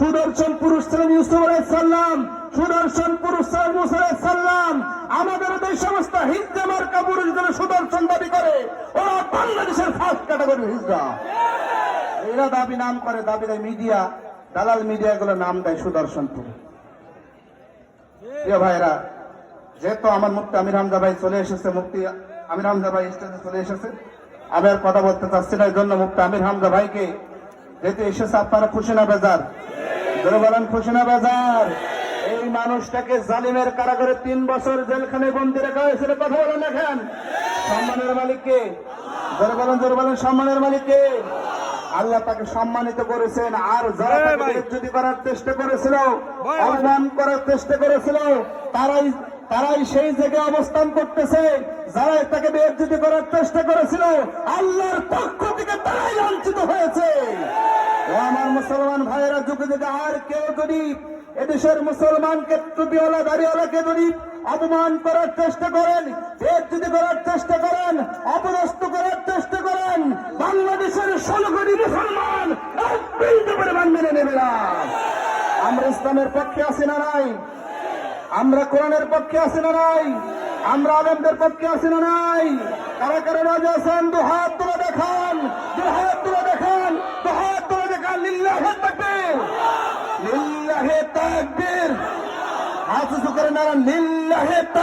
সুদর্শন পুরুষ ছিলেন সুদর্শন পুরুষ ছিলেন মুসা সাল্লাম আমাদের এই সমস্ত হিজড়া মার্কা পুরুষদের সুদর্শন দাবি করে, ওরা বাংলাদেশের ফার্স্ট ক্যাটাগরি হিজড়া এরা দাবি নাম করে, দাবি দেয় মিডিয়া, দালাল মিডিয়া গুলো নাম দেয় সুদর্শন পুরুষ। প্রিয় ভাইরা যেহেতু আমার মুক্তি আমির ভাই চলে এসেছে, মুক্তি আমির ভাই স্টেজে চলে এসেছে, আমি আর কথা বলতে চাচ্ছি না, এই জন্য মুক্তি আমির হামজা ভাইকে যেহেতু এসেছে, আপনারা খুশি না, বেজার। বলেন না এই মানুষটাকে জালিমের কারাগারে তিন বছর জেলখানে বন্দি রাখা হয়েছিল কথা বলেন এখন সম্মানের মালিককে। জোরে বলেন জোরে বলেন সম্মানের মালিককে। আল্লাহ তাকে সম্মানিত করেছেন। আর যারা বেজ্জতি করার চেষ্টা করেছিল অপমান করার চেষ্টা করেছিল তারাই তারাই সেই জায়গায় অবস্থান করতেছে। যারা তাকে বেজ্জতি করার চেষ্টা করেছিল আল্লাহর পক্ষ থেকে তারাই লাঞ্ছিত হয়েছে। আমার মুসলমান ভাইয়েরা, যুগে যুগে আর কেউ যদি এদেশের মুসলমানকে টুপিওয়ালা, দাড়িওয়ালাকে যদি অপমান করার চেষ্টা করেন বেজ্জতি করার চেষ্টা করেন, অপদস্থ করার চেষ্টা করেন। বাংলাদেশের ষোলো কোটি মুসলমান পরিমাণ মেনে নেবে না। আমরা ইসলামের পক্ষে আছি না নাই? আমরা কোরআনের পক্ষে আছি না নাই? আমরা আলমদের পক্ষে আছি না নাই? কারা কারা রাজা আছেন? দু হাত তুলে দেখান, দু হাত তুলে দেখান দু হাত তুলে দেখান লিল্লাহে তাকবীর উঁচু করে নারায়ণ লিল্লাহে